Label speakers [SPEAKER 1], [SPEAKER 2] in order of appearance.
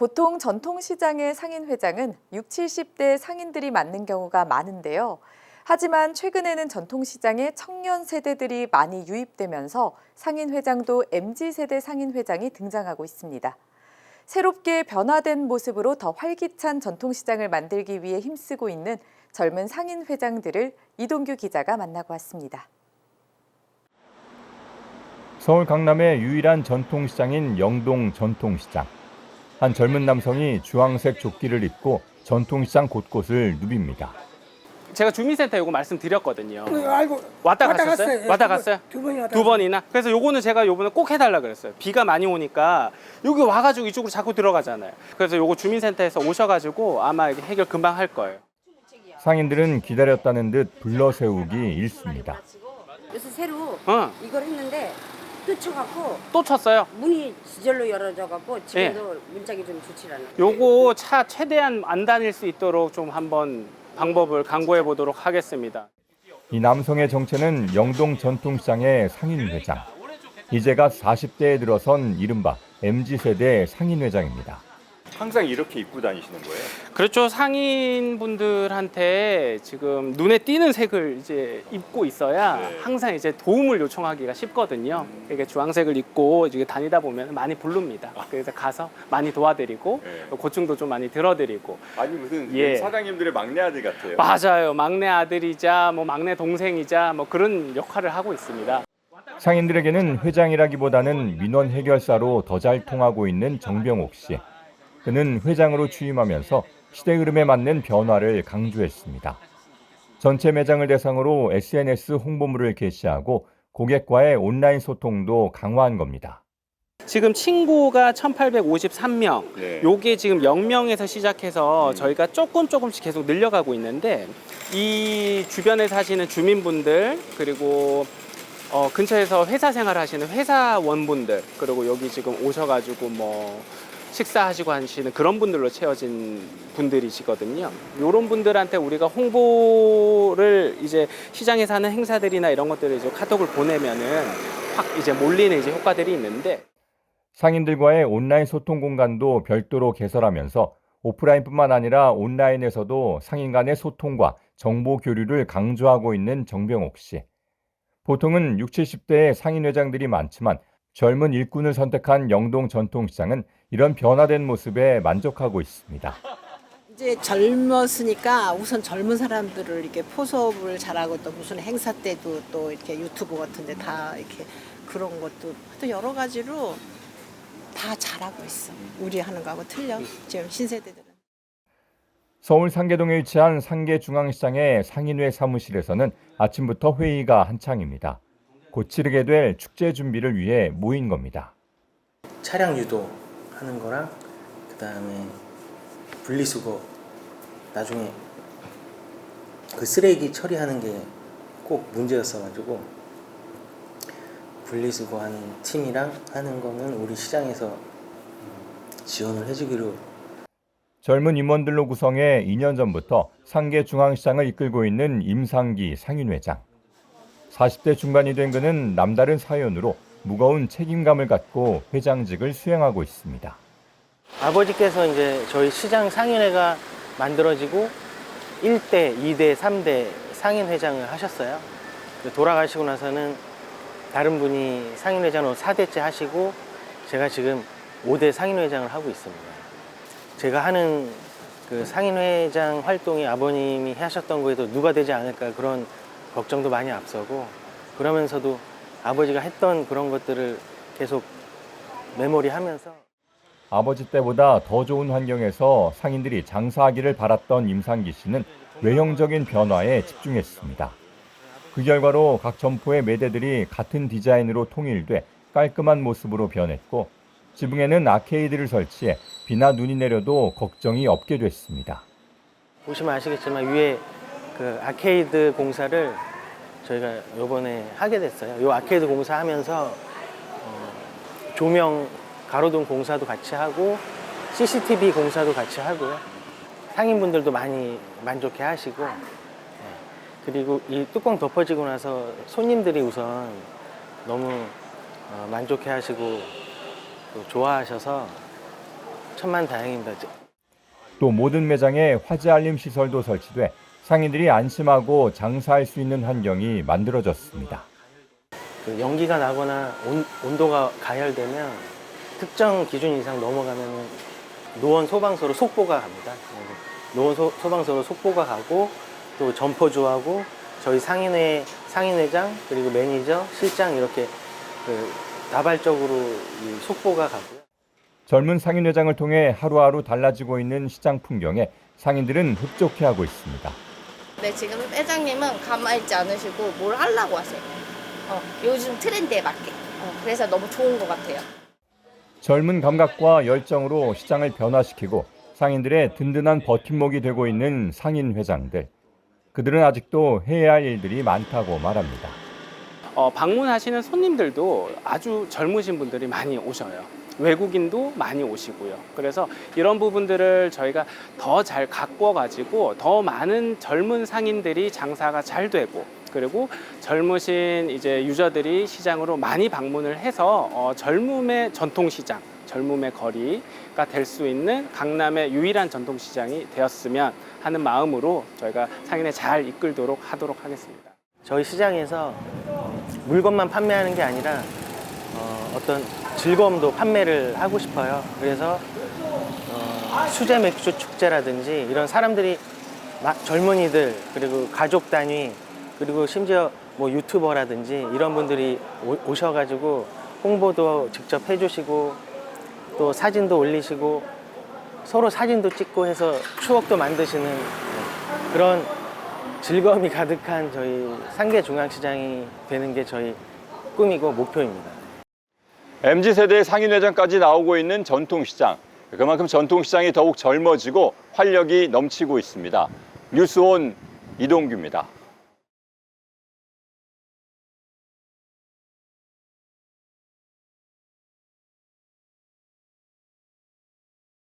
[SPEAKER 1] 보통 전통시장의 상인회장은 6, 70대 상인들이 맡는 경우가 많은데요. 하지만 최근에는 전통시장에 청년 세대들이 많이 유입되면서 상인회장도 MZ세대 상인회장이 등장하고 있습니다. 새롭게 변화된 모습으로 더 활기찬 전통시장을 만들기 위해 힘쓰고 있는 젊은 상인회장들을 이동규 기자가 만나고 왔습니다.
[SPEAKER 2] 서울 강남의 유일한 전통시장인 영동 전통시장. 한 젊은 남성이 주황색 조끼를 입고 전통시장 곳곳을 누빕니다.
[SPEAKER 3] 제가 주민센터 요거 말씀드렸거든요.
[SPEAKER 4] 네, 알고
[SPEAKER 3] 왔다 갔었어요?
[SPEAKER 4] 예,
[SPEAKER 3] 왔다
[SPEAKER 4] 두 번,
[SPEAKER 3] 갔어요?
[SPEAKER 4] 두 번이나
[SPEAKER 3] 두 번이나? 그래서 요거는 제가 요번에 꼭 해달라 그랬어요. 비가 많이 오니까 여기 와가지고 이쪽으로 자꾸 들어가잖아요. 그래서 요거 주민센터에서 오셔가지고 아마 이게 해결 금방 할 거예요.
[SPEAKER 2] 상인들은 기다렸다는 듯 불러세우기 일쑤입니다.
[SPEAKER 5] 그래서 새로
[SPEAKER 3] 어,
[SPEAKER 5] 이걸 했는데 뜯쳐갖고
[SPEAKER 3] 또 쳤어요.
[SPEAKER 5] 문이 지절로 열어져갖고 지금도 문짝이 좀 좋지 않아.
[SPEAKER 3] 요거 차 최대한 안 다닐 수 있도록 좀 한번 방법을 강구해 보도록 하겠습니다.
[SPEAKER 2] 이 남성의 정체는 영동 전통시장의 상인회장. 이제가 40대에 들어선 이른바 MZ세대 상인회장입니다.
[SPEAKER 6] 항상 이렇게 입고 다니시는 거예요?
[SPEAKER 3] 그렇죠. 상인분들한테 지금 눈에 띄는 색을 이제 입고 있어야
[SPEAKER 6] 네.
[SPEAKER 3] 항상 이제 도움을 요청하기가 쉽거든요. 이게 주황색을 입고 이제 다니다 보면 많이 부릅니다. 그래서 가서 많이 도와드리고
[SPEAKER 6] 네.
[SPEAKER 3] 고충도 좀 많이 들어드리고
[SPEAKER 6] 아니 무슨
[SPEAKER 3] 예.
[SPEAKER 6] 사장님들의 막내 아들 같아요.
[SPEAKER 3] 맞아요. 막내 아들이자 뭐 막내 동생이자 뭐 그런 역할을 하고 있습니다.
[SPEAKER 2] 상인들에게는 회장이라기보다는 민원 해결사로 더 잘 통하고 있는 정병옥 씨. 그는 회장으로 취임하면서 시대 흐름에 맞는 변화를 강조했습니다. 전체 매장을 대상으로 SNS 홍보물을 게시하고 고객과의 온라인 소통도 강화한 겁니다.
[SPEAKER 3] 지금 친구가 1853명,
[SPEAKER 6] 네.
[SPEAKER 3] 요게 지금 0명에서 시작해서 저희가 조금 조금씩 계속 늘려가고 있는데 이 주변에 사시는 주민분들 그리고 어, 근처에서 회사 생활 하시는 회사원분들 그리고 여기 지금 오셔가지고 뭐 식사하시고 하시는 그런 분들로 채워진 분들이시거든요. 이런 분들한테 우리가 홍보를 이제 시장에서 하는 행사들이나 이런 것들을 이제 카톡을 보내면은 확 이제 몰리는 이제 효과들이 있는데
[SPEAKER 2] 상인들과의 온라인 소통 공간도 별도로 개설하면서 오프라인뿐만 아니라 온라인에서도 상인 간의 소통과 정보 교류를 강조하고 있는 정병옥 씨. 보통은 60, 70대의 상인 회장들이 많지만 젊은 일꾼을 선택한 영동 전통시장은 이런 변화된 모습에 만족하고 있습니다.
[SPEAKER 7] 이제 젊었으니까 우선 젊은 사람들을 이렇게 포섭을 잘하고 또 무슨 행사 때도 또 이렇게 유튜브 같은데 다 이렇게 그런 것도 또 여러 가지로 다 잘하고 있어. 우리 하는 거하고 틀려. 지금 신세대들은.
[SPEAKER 2] 서울 상계동에 위치한 상계중앙시장의 상인회 사무실에서는 아침부터 회의가 한창입니다. 곧 치르게 될 축제 준비를 위해 모인 겁니다.
[SPEAKER 8] 차량 유도 하는 거랑 그 다음에 분리수거 나중에 그 쓰레기 처리하는 게 꼭 문제였어가지고 분리수거하는 팀이랑 하는 거는 우리 시장에서 음, 지원을 해주기로
[SPEAKER 2] 젊은 임원들로 구성해 2년 전부터 상계 중앙시장을 이끌고 있는 임상기 상인회장. 40대 중반이 된 그는 남다른 사연으로 무거운 책임감을 갖고 회장직을 수행하고 있습니다.
[SPEAKER 8] 아버지께서 이제 저희 시장 상인회가 만들어지고 1대, 2대, 3대 상인회장을 하셨어요. 돌아가시고 나서는 다른 분이 상인회장으로 4대째 하시고 제가 지금 5대 상인회장을 하고 있습니다. 제가 하는 그 상인회장 활동이 아버님이 하셨던 거에도 누가 되지 않을까 그런 걱정도 많이 앞서고 그러면서도 아버지가 했던 그런 것들을 계속 메모리하면서
[SPEAKER 2] 아버지 때보다 더 좋은 환경에서 상인들이 장사하기를 바랐던 임상기 씨는 외형적인 변화에 집중했습니다. 그 결과로 각 점포의 매대들이 같은 디자인으로 통일돼 깔끔한 모습으로 변했고 지붕에는 아케이드를 설치해 비나 눈이 내려도 걱정이 없게 됐습니다.
[SPEAKER 8] 보시면 아시겠지만 위에 그 아케이드 공사를 저희가 요번에 하게 됐어요. 요 아케이드 공사 하면서 어, 조명 가로등 공사도 같이 하고 CCTV 공사도 같이 하고요. 상인분들도 많이 만족해 하시고 네. 그리고 이 뚜껑 덮어지고 나서 손님들이 우선 너무 어, 만족해 하시고 또 좋아하셔서 천만 다행입니다.
[SPEAKER 2] 또 모든 매장에 화재 알림 시설도 설치돼 상인들이 안심하고 장사할 수 있는 환경이 만들어졌습니다.
[SPEAKER 8] 그 연기가 나거나 온, 온도가 가열되면 특정 기준 이상 넘어가면 노원 소방서로 속보가 갑니다. 노원 소, 소방서로 속보가 가고 또 점포주하고 저희 상인회 상인회장 그리고 매니저 실장 이렇게 그 다발적으로 이 속보가 가고요.
[SPEAKER 2] 젊은 상인 회장을 통해 하루하루 달라지고 있는 시장 풍경에 상인들은 흡족해하고 있습니다.
[SPEAKER 4] 네, 지금 회장님은 가만히 있지 않으시고 뭘 하려고 하세요. 어, 요즘 트렌드에 맞게. 어, 그래서 너무 좋은 것 같아요.
[SPEAKER 2] 젊은 감각과 열정으로 시장을 변화시키고 상인들의 든든한 버팀목이 되고 있는 상인 회장들. 그들은 아직도 해야 할 일들이 많다고 말합니다.
[SPEAKER 3] 어, 방문하시는 손님들도 아주 젊으신 분들이 많이 오셔요. 외국인도 많이 오시고요. 그래서 이런 부분들을 저희가 더 잘 가꿔 가지고 더 많은 젊은 상인들이 장사가 잘 되고 그리고 젊으신 이제 유저들이 시장으로 많이 방문을 해서 어, 젊음의 전통시장, 젊음의 거리가 될 수 있는 강남의 유일한 전통시장이 되었으면 하는 마음으로 저희가 상인에 잘 이끌도록 하도록 하겠습니다.
[SPEAKER 8] 저희 시장에서 물건만 판매하는 게 아니라 어, 어떤 즐거움도 판매를 하고 싶어요. 그래서 어, 수제 맥주 축제라든지 이런 사람들이 막 젊은이들 그리고 가족 단위 그리고 심지어 뭐 유튜버라든지 이런 분들이 오, 오셔가지고 홍보도 직접 해주시고 또 사진도 올리시고 서로 사진도 찍고 해서 추억도 만드시는 그런 즐거움이 가득한 저희 상계 중앙시장이 되는 게 저희 꿈이고 목표입니다.
[SPEAKER 6] MZ세대의 상인회장까지 나오고 있는 전통시장. 그만큼 전통시장이 더욱 젊어지고 활력이 넘치고 있습니다. 뉴스온 이동규입니다.